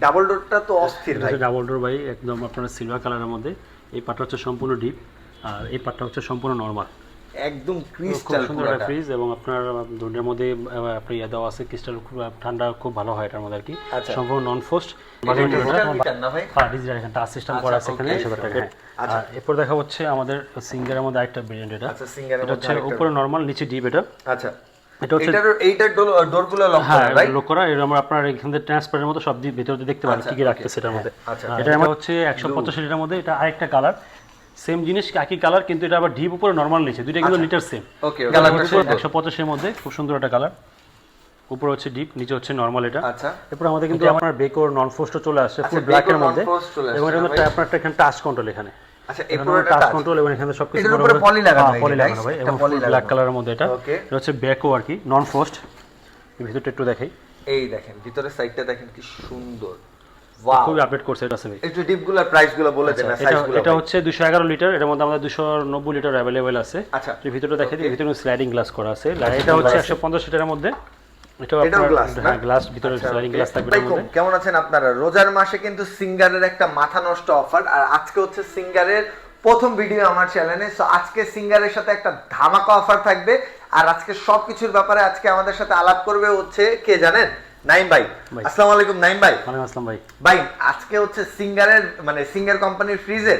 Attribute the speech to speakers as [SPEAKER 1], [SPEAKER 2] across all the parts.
[SPEAKER 1] Double ডোরটা তো অস্থির ভাই।
[SPEAKER 2] ডাবল ডোর বাই একদম আপনার সিলভার কালারের মধ্যে। এই পাটটা হচ্ছে সম্পূর্ণ ডিপ আর এই পাটটা হচ্ছে সম্পূর্ণ নর্মাল।
[SPEAKER 1] একদম ক্রিস্টাল
[SPEAKER 2] সুন্দর একটা ফ্রিজ এবং আপনার দুধের মধ্যে আহ, আপনার ইয়ে দেওয়া আছে ক্রিস্টাল খুব ঠান্ডা খুব ভালো হয় এটার মধ্যে আর কি।
[SPEAKER 1] আচ্ছা।
[SPEAKER 2] সম্পূর্ণ নন ফোস্ট
[SPEAKER 1] ভাই?
[SPEAKER 2] হ্যাঁ টাচ সিস্টেম করা আছে এখানে
[SPEAKER 1] আচ্ছা।
[SPEAKER 2] এরপর দেখা হচ্ছে আমাদের সিঙ্গারের মধ্যে আরেকটা ভেরিয়েন্ট এটা।
[SPEAKER 1] আচ্ছা সিঙ্গারের
[SPEAKER 2] এটা
[SPEAKER 1] মধ্যে
[SPEAKER 2] হচ্ছে উপরে নর্মাল নিচে ডিপ এটা।
[SPEAKER 1] আচ্ছা।
[SPEAKER 2] এটা হচ্ছে
[SPEAKER 1] এইটার ডোরগুলো লক
[SPEAKER 2] হ্যাঁ
[SPEAKER 1] করা রাইট
[SPEAKER 2] লোক করা এর আমরা আপনার এখান থেকে ট্রান্সপারেন্ট মতো সব দিক ভিতর দেখতে পারেন
[SPEAKER 1] আচ্ছা,
[SPEAKER 2] কি কি
[SPEAKER 1] okay,
[SPEAKER 2] রাখতেছে মধ্যে।
[SPEAKER 1] আচ্ছা।
[SPEAKER 2] এটা আমার হচ্ছে একশো পঁচাশি লিটার মধ্যে এটা আরেকটা কালার সেম জিনিস একই কালার কিন্তু এটা আবার ডিপ উপরে নর্মাল নিচে দুইটা কিন্তু লিটার সেম
[SPEAKER 1] ওকে
[SPEAKER 2] কালার হচ্ছে একশো পঁচাশির মধ্যে খুব সুন্দর একটা কালার উপরে হচ্ছে ডিপ নিচে হচ্ছে নর্মাল এটা।
[SPEAKER 1] আচ্ছা।
[SPEAKER 2] এরপর আমাদের কিন্তু আপনার বেকোর নন ফোস্টও চলে আসছে
[SPEAKER 1] আচ্ছা,
[SPEAKER 2] ফুল ব্ল্যাকের
[SPEAKER 1] Beko
[SPEAKER 2] মধ্যে। এবং এটা আপনার একটা এখানে টাচ কন্ট্রোল এখানে।
[SPEAKER 1] আচ্ছা এই পুরোটা
[SPEAKER 2] টাচ
[SPEAKER 1] টাচ
[SPEAKER 2] কন্ট্রোল এবং এখানে সবকিছু
[SPEAKER 1] এটার উপরে poly লাগানো
[SPEAKER 2] পলি লাগানো ভাই
[SPEAKER 1] এটা
[SPEAKER 2] এবং
[SPEAKER 1] poly
[SPEAKER 2] ব্ল্যাক কালারের মধ্যে এটা। এটা হচ্ছে বেকো আর কি নন ভিতরটা একটু দেখাই।
[SPEAKER 1] এই দেখেন ভিতরের সাইডটা দেখেন কি সুন্দর।
[SPEAKER 2] খুবই আপডেট করছে এটা আছে ভাই
[SPEAKER 1] একটু ডিপগুলোর প্রাইসগুলো বলে দেন
[SPEAKER 2] এটা
[SPEAKER 1] সাইজগুলো
[SPEAKER 2] এটা হচ্ছে দুশো এগারো লিটার এর মধ্যে আমাদের লিটার আছে।
[SPEAKER 1] আচ্ছা।
[SPEAKER 2] ভিতরটা দেখে দিই ভিতরে স্লাইডিং গ্লাস করা আছে। এটা হচ্ছে একশো পঞ্চাশ লিটারের মধ্যে। এটাও
[SPEAKER 1] এটাও না?
[SPEAKER 2] হ্যাঁ গ্লাস ভিতরে
[SPEAKER 1] আচ্ছা,
[SPEAKER 2] স্লাইডিং গ্লাস থাকবে এটার
[SPEAKER 1] ভাই,
[SPEAKER 2] মধ্যে।
[SPEAKER 1] কেমন আছেন আপনারা? রোজার মাসে কিন্তু সিঙ্গারের একটা মাথা নষ্ট অফার আর আজকে হচ্ছে সিঙ্গারের প্রথম ভিডিও আমার চ্যানেলে সো আজকে সিঙ্গারের সাথে একটা ধামাকা অফার থাকবে আর আজকে সবকিছুর ব্যাপারে আজকে আমাদের সাথে আলাপ করবে হচ্ছে কে জানেন? নাইম ভাই। আসসালামু আলাইকুম নাইম ভাই।
[SPEAKER 2] ওয়ালাইকুম আসসালাম ভাই।
[SPEAKER 1] ভাই আজকে হচ্ছে সিঙ্গারের মানে সিঙ্গার কোম্পানির ফ্রিজের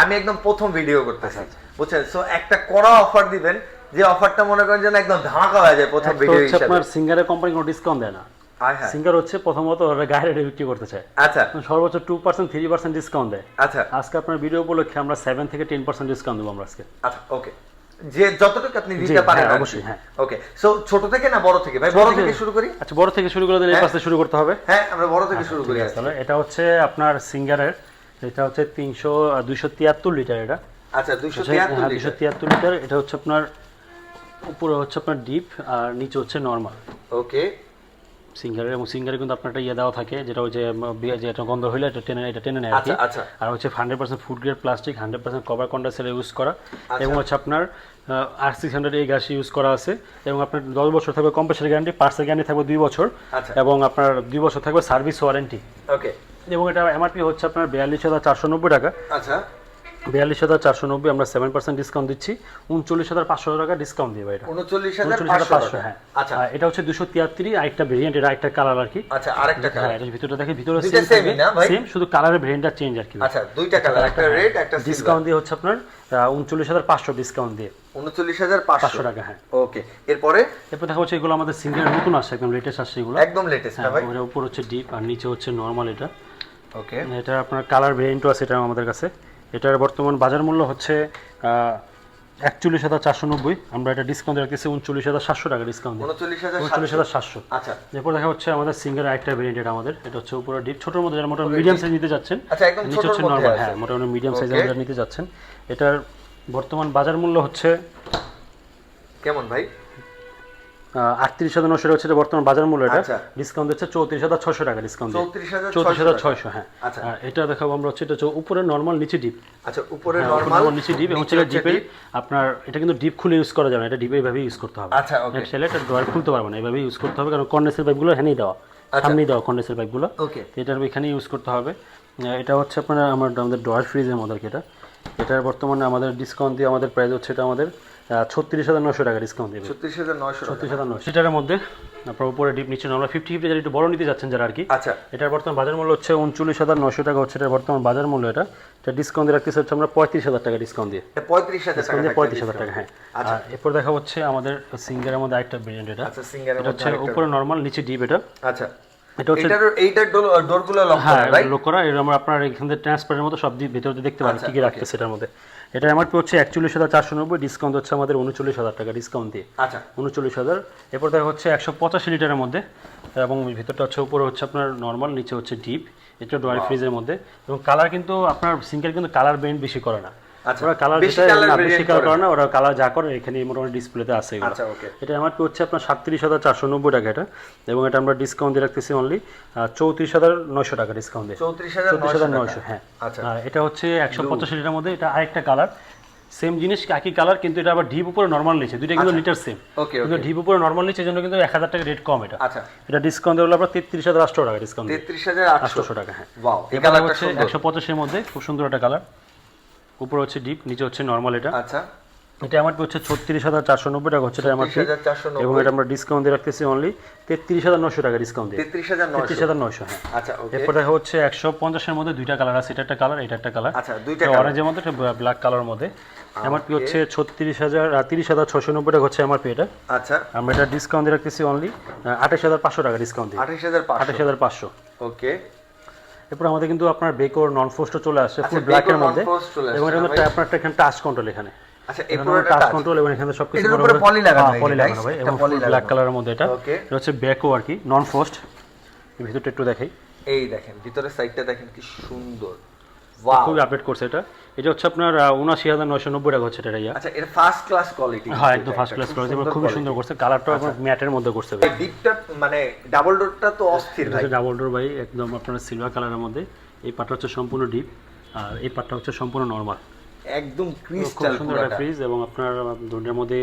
[SPEAKER 1] আমি একদম প্রথম ভিডিও করতেছি। বুঝছেন? সো একটা কড়া অফার দিবেন যে অফারটা মনে করেন যেন একদম ধামাকা হয়ে যায় প্রথম ভিডিও হিসেবে।
[SPEAKER 2] আপনার সিঙ্গারের কোম্পানি কোনো ডিসকাউন্ট দেয় না।
[SPEAKER 1] হ্যাঁ।
[SPEAKER 2] সিঙ্গার হচ্ছে প্রথমত ওরা গায়ে রেটে বিক্রি করতে চায়।
[SPEAKER 1] আচ্ছা।
[SPEAKER 2] সর্বোচ্চ two percent three percent discount দেয়।
[SPEAKER 1] আচ্ছা।
[SPEAKER 2] আজকে আপনার ভিডিও উপলক্ষে আমরা সেভেন থেকে টেন পার্সেন্ট ডিসকাউন্ট দেবো আমরা আজকে।
[SPEAKER 1] আচ্ছা ওকে যে যতটুকু আপনি দিতে পারেন
[SPEAKER 2] হ্যাঁ। অবশ্যই, হ্যাঁ।
[SPEAKER 1] ওকে সো ছোট থেকে না বড় থেকে? ভাই বড় থেকে শুরু করি?
[SPEAKER 2] আচ্ছা বড় থেকে শুরু করে দিলে এই পাশে শুরু করতে হবে।
[SPEAKER 1] হ্যাঁ আমরা বড় থেকে শুরু করি
[SPEAKER 2] এটা হচ্ছে আপনার সিঙ্গারের এটা হচ্ছে তিনশো দুইশো তিয়াত্তর লিটার এটা।
[SPEAKER 1] আচ্ছা দুইশো তিয়াত্তর
[SPEAKER 2] হ্যাঁ দুইশো তিয়াত্তর লিটার এটা হচ্ছে আপনার উপরে হচ্ছে আপনার ডিপ আর নিচে হচ্ছে নর্মাল
[SPEAKER 1] ওকে
[SPEAKER 2] সিঙ্গারের এবং সিঙ্গারে কিন্তু আপনার একটা ইয়ে দেওয়া থাকে যেটা ওই যে এটা গন্ধ হইলে এটা টেনে এটা টেনে নেয় আর কি।
[SPEAKER 1] আচ্ছা আচ্ছা।
[SPEAKER 2] আর হচ্ছে hundred percent food grade plastic hundred percent cover condenser use করা।
[SPEAKER 1] আচ্ছা।
[SPEAKER 2] এবং হচ্ছে আপনার আর সিক্স হান্ড্রেড এই গ্যাস ইউজ করা আছে। এবং আপনার দশ বছর থাকবে কম্পাসের গ্যারান্টি পার্সের গ্যারান্টি থাকবে দুই বছর। এবং আপনার দুই বছর থাকবে সার্ভিস ওয়ারেন্টি
[SPEAKER 1] ওকে
[SPEAKER 2] এবং এটা এমআরপি হচ্ছে আপনার বিয়াল্লিশ হাজার চারশো নব্বই টাকা।
[SPEAKER 1] আচ্ছা।
[SPEAKER 2] বিয়াল্লিশ হাজার চারশো নব্বই আমরা সেভেন পার্সেন্ট ডিসকাউন্ট দিচ্ছি। উনচল্লিশ হাজার পাঁচশো টাকা ডিসকাউন্ট দিয়ে এটা।
[SPEAKER 1] উনচল্লিশ হাজার পাঁচশো
[SPEAKER 2] হ্যাঁ।
[SPEAKER 1] আচ্ছা।
[SPEAKER 2] এটা হচ্ছে দুশো তিয়াত্তরই আরেকটা ভেরিয়েন্ট এটা আরেকটা কালার আর কি।
[SPEAKER 1] আচ্ছা আরেকটা
[SPEAKER 2] হ্যাঁ
[SPEAKER 1] কালার
[SPEAKER 2] এটার ভিতরে দেখে ভিতরে? সেম শুধু কালারের ভেরিয়েন্টটা চেঞ্জ আর কি।
[SPEAKER 1] আচ্ছা দুইটা কালার একটা রেড একটা
[SPEAKER 2] ডিসকাউন্ট দিয়ে হচ্ছে আপনার উনচল্লিশ হাজার পাঁচশো ডিসকাউন্ট দিয়ে।
[SPEAKER 1] উনচল্লিশ হাজার পাঁচশো।
[SPEAKER 2] টাকা হ্যাঁ।
[SPEAKER 1] ওকে এরপরে?
[SPEAKER 2] এরপর দেখা হচ্ছে এগুলো আমাদের সিঙ্গেল নতুন আসছে একদম লেটেস্ট আসছে এগুলো।
[SPEAKER 1] একদম লেটেস্ট
[SPEAKER 2] হ্যাঁ উপর হচ্ছে ডিপ আর নিচে হচ্ছে নর্মাল এটা।
[SPEAKER 1] ওকে।
[SPEAKER 2] এটা আপনার কালার ভেরিয়েন্টও আছে এটা আমাদের কাছে। এটার বর্তমান বাজার মূল্য হচ্ছে একচল্লিশ হাজার চারশো নব্বই। আমরা এটা ডিসকাউন্ট রাখতেছি উনচল্লিশ হাজার সাতশো টাকা ডিসকাউন্ট
[SPEAKER 1] উনচল্লিশ হাজার
[SPEAKER 2] সাতশো।
[SPEAKER 1] আচ্ছা।
[SPEAKER 2] এরপর দেখা হচ্ছে আমাদের সিঙ্গেল আরেকটা ভেরিয়েন্ট এটা আমাদের। এটা হচ্ছে উপরে ডিপ ছোটোর মধ্যে যারা মোটামুটি মিডিয়াম সাইজ নিতে যাচ্ছেন
[SPEAKER 1] আচ্ছা
[SPEAKER 2] নিচে হচ্ছে নর্মাল হ্যাঁ মোটামুটি মিডিয়াম সাইজ. যারা নিতে যাচ্ছেন। এটার বর্তমান বাজার মূল্য হচ্ছে
[SPEAKER 1] কেমন ভাই?
[SPEAKER 2] আটত্রিশ হাজার নশো হচ্ছে বর্তমান বাজার মূল্য এটা।
[SPEAKER 1] আচ্ছা।
[SPEAKER 2] ডিসকাউন্ট দিচ্ছে চৌত্রিশ হাজার ছশো টাকা ডিসকাউন্ট
[SPEAKER 1] চৌত্রিশ হাজার
[SPEAKER 2] ছয়শো হ্যাঁ।
[SPEAKER 1] আচ্ছা।
[SPEAKER 2] আর এটা দেখাবো আমরা হচ্ছে এটা উপরে নর্মাল নিচে ডিপ
[SPEAKER 1] আচ্ছা উপরে
[SPEAKER 2] হ্যাঁ,
[SPEAKER 1] নরমাল
[SPEAKER 2] উপরে নিচে ডিপ হচ্ছে ডিপের আপনার এটা কিন্তু ডিপ খুলে ইউজ করা যাবে না এটা ডিপে এইভাবে ইউজ করতে হবে।
[SPEAKER 1] আচ্ছা
[SPEAKER 2] এটা ড্রয়ার খুলতে পারবে না এইভাবে ইউজ করতে হবে কারণ কন্ডেন্সের পাইপগুলো হ্যানেই দেওয়া সামনেই দেওয়া কন্ডেন্সের পাইপগুলো এটার এখানে ইউজ করতে হবে। এটা হচ্ছে আপনার আমার আমাদের ডয়ার ফ্রিজের মধ্যে এটা। এটার বর্তমানে আমাদের ডিসকাউন্ট দিয়ে আমাদের প্রাইস হচ্ছে এটা আমাদের ছত্রিশ হাজার নশো টাকা ডিসকাউন্ট দেবে।
[SPEAKER 1] ছত্রিশ হাজার নয়শো
[SPEAKER 2] ছত্রিশ হাজার নশো সেটার মধ্যে আপনার উপরে ডিপ নিচে আমরা ফিফটি ফিফটি যারা একটু বড় নিতে যাচ্ছেন যারা আর কি
[SPEAKER 1] আচ্ছা।
[SPEAKER 2] এটার বর্তমান বাজার মূল্য হচ্ছে উনচল্লিশ হাজার নশো টাকা হচ্ছে এটার বর্তমান বাজার মূল্য এটা। এটা ডিসকাউন্ট দিয়ে রাখতেছে হচ্ছে আমরা পঁয়ত্রিশ হাজার টাকা ডিসকাউন্ট দিয়ে।
[SPEAKER 1] পঁয়ত্রিশ হাজার টাকা
[SPEAKER 2] পঁয়ত্রিশ হাজার টাকা হ্যাঁ। আর এরপর দেখা হচ্ছে আমাদের সিঙ্গারের মধ্যে আরেকটা ভেরিয়েন্ট এটা।
[SPEAKER 1] আচ্ছা সিঙ্গারের
[SPEAKER 2] হচ্ছে উপরে নর্মাল নিচে ডিপ এটা।
[SPEAKER 1] আচ্ছা।
[SPEAKER 2] এটা হচ্ছে
[SPEAKER 1] এইটার ডোরগুলো লক
[SPEAKER 2] হ্যাঁ
[SPEAKER 1] করা রাইট
[SPEAKER 2] লোক করা। আমরা আপনার এখান থেকে ট্রান্সপারেন্ট মতো সব ভিতর দেখতে পারেন
[SPEAKER 1] আচ্ছা,
[SPEAKER 2] কি কি রাখতেছে এটার মধ্যে। এটা এমআরপি হচ্ছে একচল্লিশ হাজার চারশো নব্বই ডিসকাউন্ট হচ্ছে আমাদের উনচল্লিশ হাজার টাকা ডিসকাউন্ট দিয়ে।
[SPEAKER 1] আচ্ছা।
[SPEAKER 2] উনচল্লিশ হাজার এরপর দেখা হচ্ছে একশো পঁচাশি লিটারের মধ্যে এবং ভিতরটা হচ্ছে উপরে হচ্ছে আপনার নর্মাল নিচে হচ্ছে ডিপ এটা ড্রয়ার ফ্রিজের মধ্যে। এবং কালার কিন্তু আপনার সিঙ্গেল কিন্তু কালার ব্রেন্ড বেশি করে না।
[SPEAKER 1] আচ্ছা,
[SPEAKER 2] ওরা কালার
[SPEAKER 1] বেশি
[SPEAKER 2] যেটা
[SPEAKER 1] colour
[SPEAKER 2] না,
[SPEAKER 1] variant
[SPEAKER 2] বেশি কালার
[SPEAKER 1] করে।
[SPEAKER 2] করে না ওরা কালার যা করে এখানে মোটামুটি ডিসপ্লেতে আছে
[SPEAKER 1] আচ্ছা ওকে
[SPEAKER 2] এটা এমআরপি হচ্ছে আপনার সাতত্রিশ হাজার চারশো নব্বই টাকা এটা। এবং এটা আমরা ডিসকাউন্ট দিয়ে রাখতেছি অনলি চৌত্রিশ হাজার নয়শো টাকা ডিসকাউন্ট দিয়ে।
[SPEAKER 1] চৌত্রিশ হাজার নয়শো
[SPEAKER 2] হ্যাঁ।
[SPEAKER 1] আচ্ছা।
[SPEAKER 2] এটা হচ্ছে একশো পঁচাশি লিটার মধ্যে এটা আরেকটা কালার সেম জিনিস একই কালার কিন্তু এটা আবার ডিপ উপরে নর্মাল নিচে। দুইটা কিন্তু
[SPEAKER 1] আচ্ছা।
[SPEAKER 2] লিটার সেম
[SPEAKER 1] ওকে
[SPEAKER 2] কিন্তু ডিপ উপরে নর্মাল নিচে জন্য কিন্তু এক হাজার টাকা রেট কম এটা।
[SPEAKER 1] আচ্ছা।
[SPEAKER 2] এটা ডিসকাউন্ট দেওয়া আপনার তেত্রিশ হাজার আটশো টাকা ডিসকাউন্ট
[SPEAKER 1] তেত্রিশ হাজার
[SPEAKER 2] টাকা হ্যাঁ।
[SPEAKER 1] এই
[SPEAKER 2] এই কালার হচ্ছে একশো পঁচাশের মধ্যে খুব সুন্দর একটা কালার উপরে হচ্ছে ডিপ নিচে হচ্ছে নর্মাল এটা।
[SPEAKER 1] আচ্ছা।
[SPEAKER 2] এটা আমার হচ্ছে ছত্রিশ হাজার চারশো নব্বই টাকা হচ্ছে এটা আমার এবং এটা আমরা ডিসকাউন্ট দিয়ে রাখতেছি অনলি তেত্রিশ হাজার নশো টাকা ডিসকাউন্ট দিয়ে।
[SPEAKER 1] তেত্রিশ হাজার
[SPEAKER 2] তেত্রিশ
[SPEAKER 1] নয়শো
[SPEAKER 2] হাজার নশো হ্যাঁ।
[SPEAKER 1] আচ্ছা
[SPEAKER 2] এরপর হচ্ছে একশো পঞ্চাশের মধ্যে দুইটা কালার আছে এটা একটা কালার এটা একটা কালার
[SPEAKER 1] আচ্ছা দুইটা
[SPEAKER 2] অরেঞ্জের মধ্যে একটা ব্ল্যাক কালার মধ্যে। এমআরপি হচ্ছে ছত্রিশ হাজার তিরিশ হাজার ছশো নব্বই টাকা হচ্ছে এমআরপি এটা।
[SPEAKER 1] আচ্ছা।
[SPEAKER 2] আমরা এটা ডিসকাউন্ট দিয়ে রাখতেছি অনলি আঠাশ হাজার পাঁচশো টাকা ডিসকাউন্ট দিয়ে।
[SPEAKER 1] আঠাশ হাজার
[SPEAKER 2] আঠাশ হাজার পাঁচশো।
[SPEAKER 1] ওকে
[SPEAKER 2] এরপর আমাদের কিন্তু আপনার বেকোর নন ফোস্টও চলে আসছে
[SPEAKER 1] আচ্ছা,
[SPEAKER 2] ফুল ব্ল্যাকের মধ্যে। এবং এটা কিন্তু আপনার একটা এখানে টাচ কন্ট্রোল এখানে।
[SPEAKER 1] আচ্ছা
[SPEAKER 2] টাচ কন্ট্রোল এবং এখানে সবকিছু
[SPEAKER 1] উপরে পলি লাগানো
[SPEAKER 2] পলি লাগানো
[SPEAKER 1] guys?
[SPEAKER 2] ভাই এবং ব্ল্যাক কালারের মধ্যে এটা. এটা হচ্ছে বেকো আর কি নন ফোস্ট ভিতরটা একটু দেখাই।
[SPEAKER 1] এই দেখেন ভিতরের সাইডটা দেখেন কি সুন্দর। ওয়াও
[SPEAKER 2] খুবই আপডেট করছে এটা। এটা হচ্ছে আপনার হাজার নয়শো নব্বই টাকা হচ্ছে এটা
[SPEAKER 1] আচ্ছা এটা ফার্স্ট ক্লাস কোয়ালিটি
[SPEAKER 2] হ্যাঁ একদম ফার্স্ট ক্লাস খুবই সুন্দর করছে। কালারটাও
[SPEAKER 1] আচ্ছা।
[SPEAKER 2] আপনার ম্যাটের মধ্যে করছে
[SPEAKER 1] ডিপটা মানে ডাবল ডোরটা তো অস্থির ভাই।
[SPEAKER 2] ডাবল ডোর ভাই একদম আপনার সিলভার কালারের মধ্যে। এই পাটটা হচ্ছে সম্পূর্ণ ডিপ আর এই পাটটা হচ্ছে সম্পূর্ণ নর্মাল
[SPEAKER 1] একদম
[SPEAKER 2] খুব
[SPEAKER 1] ক্রিস্টাল
[SPEAKER 2] সুন্দর একটা ফ্রিজ এবং আপনার মধ্যে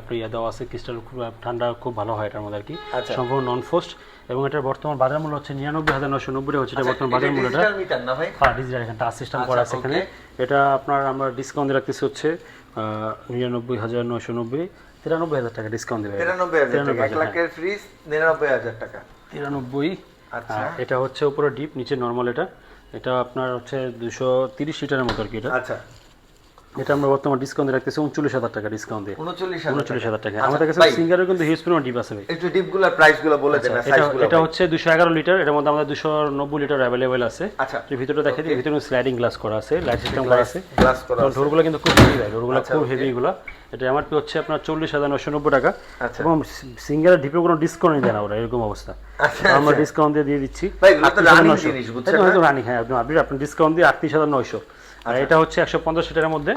[SPEAKER 2] আপনার ইয়ে দেওয়া আছে ক্রিস্টাল খুব ঠান্ডা খুব ভালো হয় এটার মধ্যে আর কি।
[SPEAKER 1] আচ্ছা।
[SPEAKER 2] সম্পূর্ণ নন ফোস্ট এবং এটার বর্তমান বাজার মূল্য হচ্ছে নিরানব্বই হাজার নশো নব্বই হচ্ছে এটা বর্তমান বাজার মূল্যটা।
[SPEAKER 1] ডিজিটাল
[SPEAKER 2] হ্যাঁ ডিজিটাল এখানে টাচ সিস্টেম করা আছে
[SPEAKER 1] আচ্ছা,
[SPEAKER 2] এখানে। এটা আপনার আমরা ডিসকাউন্ট দিয়ে রাখতেছি হচ্ছে নিরানব্বই হাজার নয়শো নব্বই তিরানব্বই হাজার টাকা ডিসকাউন্ট দেবে।
[SPEAKER 1] তিরানব্বই হাজার টাকা এক
[SPEAKER 2] হাজার,
[SPEAKER 1] লাখের ফ্রিজ নিরানব্বই হাজার টাকা।
[SPEAKER 2] তিরানব্বই
[SPEAKER 1] আচ্ছা।
[SPEAKER 2] এটা হচ্ছে উপরে ডিপ নিচে নর্মাল এটা। এটা আপনার হচ্ছে দুশো তিরিশ লিটারের মতো আর কি এটা।
[SPEAKER 1] আচ্ছা।
[SPEAKER 2] এটা আমরা বর্তমান ডিসকাউন্ট রাখতেছি উনচল্লিশ হাজার টাকা ডিসকাউন্ট
[SPEAKER 1] উনচল্লিশ হাজার
[SPEAKER 2] উনচল্লিশ হাজার টাকা।
[SPEAKER 1] আচ্ছা,
[SPEAKER 2] আমাদের কাছে সিঙ্গারের কিন্তু হিউজ পরিমাণ ডিপ আছে
[SPEAKER 1] একটু বলে দেন
[SPEAKER 2] এটা
[SPEAKER 1] গুলো
[SPEAKER 2] এটা হচ্ছে দুশো এগারো লিটার এর মধ্যে আমাদের দুশো নব্বই লিটার অ্যাভেলেবেল আছে।
[SPEAKER 1] আচ্ছা
[SPEAKER 2] ভিতরে দেখে দিই ভিতরে স্লাইডিং গ্লাস করা আছে লাইট সিস্টেম করা আছে।
[SPEAKER 1] গ্লাস করা
[SPEAKER 2] ডোরগুলো কিন্তু খুব হেভি ভাই। ডোরগুলো
[SPEAKER 1] আচ্ছা,
[SPEAKER 2] খুব হেভি এগুলো এটা এমআরপি হচ্ছে আপনার চল্লিশ হাজার নশো নব্বই টাকা।
[SPEAKER 1] আচ্ছা।
[SPEAKER 2] এবং সিঙ্গারের ডিপে কোনো ডিসকাউন্ট দেয় না ওরা এরকম অবস্থা।
[SPEAKER 1] আচ্ছা,
[SPEAKER 2] আমরা
[SPEAKER 1] আচ্ছা।
[SPEAKER 2] ডিসকাউন্ট দিয়ে দিয়ে দিচ্ছি
[SPEAKER 1] ভাই, এগুলো তো
[SPEAKER 2] 38,900
[SPEAKER 1] running জিনিস, বুঝছেন
[SPEAKER 2] এটা
[SPEAKER 1] না?
[SPEAKER 2] হয়তো রানিং হ্যাঁ আপনি ডিসকাউন্ট দিয়ে আটত্রিশ হাজার নয়শো। আর এটা হচ্ছে একশো পঞ্চাশ লিটারের মধ্যে।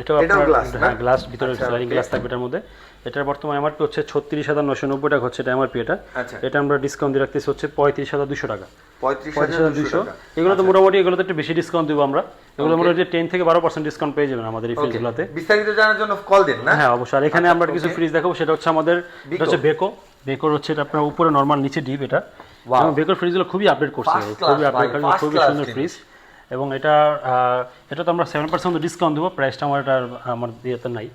[SPEAKER 2] এটাও
[SPEAKER 1] এটাও
[SPEAKER 2] আপনার হ্যাঁ গ্লাস ভিতরে
[SPEAKER 1] আচ্ছা,
[SPEAKER 2] স্লাইডিং গ্লাস থাকবে এটার মধ্যে। এটার বর্তমান হচ্ছে ছত্রিশ হাজার নশো নব্বই টাকা হচ্ছে এটা
[SPEAKER 1] আচ্ছা।
[SPEAKER 2] এটা আমরা ডিসকাউন্ট দিয়ে রাখতেছি হচ্ছে পঁয়ত্রিশ হাজার দুশো টাকা।
[SPEAKER 1] পঁয়ত্রিশ হাজার দুশো
[SPEAKER 2] এগুলো তো মোটামুটি এগুলো তো একটু বেশি ডিসকাউন্ট দেবো আমরা। এগুলো. মোটামুটি টেন থেকে বারো পার্সেন্ট ডিসকাউন্ট পেয়ে যাবেন আমাদের এই ফ্রিজগুলোতে।
[SPEAKER 1] বিস্তারিত জানার জন্য কল দিন না?
[SPEAKER 2] হ্যাঁ অবশ্যই। আর এখানে
[SPEAKER 1] আচ্ছা,
[SPEAKER 2] আমরা কিছু ফ্রিজ দেখাবো সেটা হচ্ছে আমাদের এটা হচ্ছে বেকো বেকোর হচ্ছে এটা আপনার উপরে নর্মাল নিচে ডিপ এটা। বেকোর ফ্রিজগুলো খুবই আপডেট করছে। খুবই আপডেট খুবই সুন্দর ফ্রিজ এবং এটা এটা তো আমরা সেভেন পার্সেন্ট ডিসকাউন্ট দেবো প্রাইসটা আমার এটা আমার ইয়েতে নাই।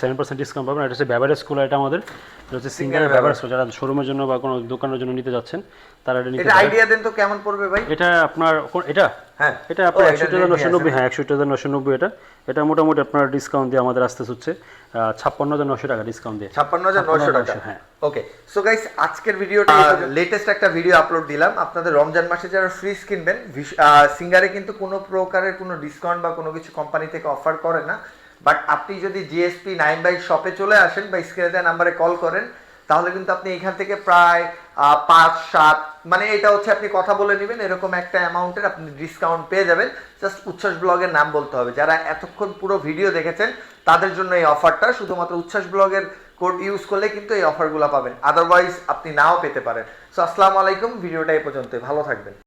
[SPEAKER 2] সেভেন পার্সেন্ট ডিসকাউন্ট পাবেন। এটা হচ্ছে স্কুল এটা আমাদের। এটা হচ্ছে সিঙ্গারের ব্যাভারেজ যারা শোরুমের জন্য বা কোনো দোকানের জন্য নিতে যাচ্ছেন তারা এটা নিতে
[SPEAKER 1] আইডিয়া দেন তো কেমন পড়বে ভাই?
[SPEAKER 2] এটা আপনার এটা?
[SPEAKER 1] হ্যাঁ।
[SPEAKER 2] এটা আপনার হাজার
[SPEAKER 1] ready
[SPEAKER 2] নশো নব্বই হ্যাঁ একষট্টি হাজার নশো নব্বই এটা। এটা মোটামুটি আপনার ডিসকাউন্ট দিয়ে আমাদের আসতে হচ্ছে। ছাপ্পান্ন হাজার নশো টাকা ডিসকাউন্ট দিয়ে।
[SPEAKER 1] ছাপ্পান্ন হাজার নয়শো টাকা।
[SPEAKER 2] হ্যাঁ।
[SPEAKER 1] ওকে সো গাইস আজকের ভিডিওটা লেটেস্ট একটা ভিডিও আপলোড দিলাম। আপনাদের রমজান মাসে যারা ফ্রিজ কিনবেন সিঙ্গারে কিন্তু কোনো প্রকারের কোনো ডিসকাউন্ট বা কোনো কিছু কোম্পানি থেকে অফার করে না। বাট আপনি যদি জিএসপি নাইন বাই শপে চলে আসেন বা স্ক্রিনে দেওয়া নাম্বারে কল করেন, তাহলে কিন্তু আপনি এখান থেকে প্রায় পাঁচ, সাত মানে এটা হচ্ছে আপনি কথা বলে নেবেন, এরকম একটা অ্যামাউন্টের আপনি ডিসকাউন্ট পেয়ে যাবেন। জাস্ট উচ্ছ্বাস ব্লগের নাম বলতে হবে। যারা এতক্ষণ পুরো ভিডিও দেখেছেন, তাদের জন্য এই অফারটা শুধুমাত্র উচ্ছ্বাস ব্লগের কোড ইউজ করলে কিন্তু এই অফারগুলো পাবেন। আদারওয়াইজ আপনি নাও পেতে পারেন। সো আসসালামু আলাইকুম। ভিডিওটা এই পর্যন্ত ভালো থাকবেন।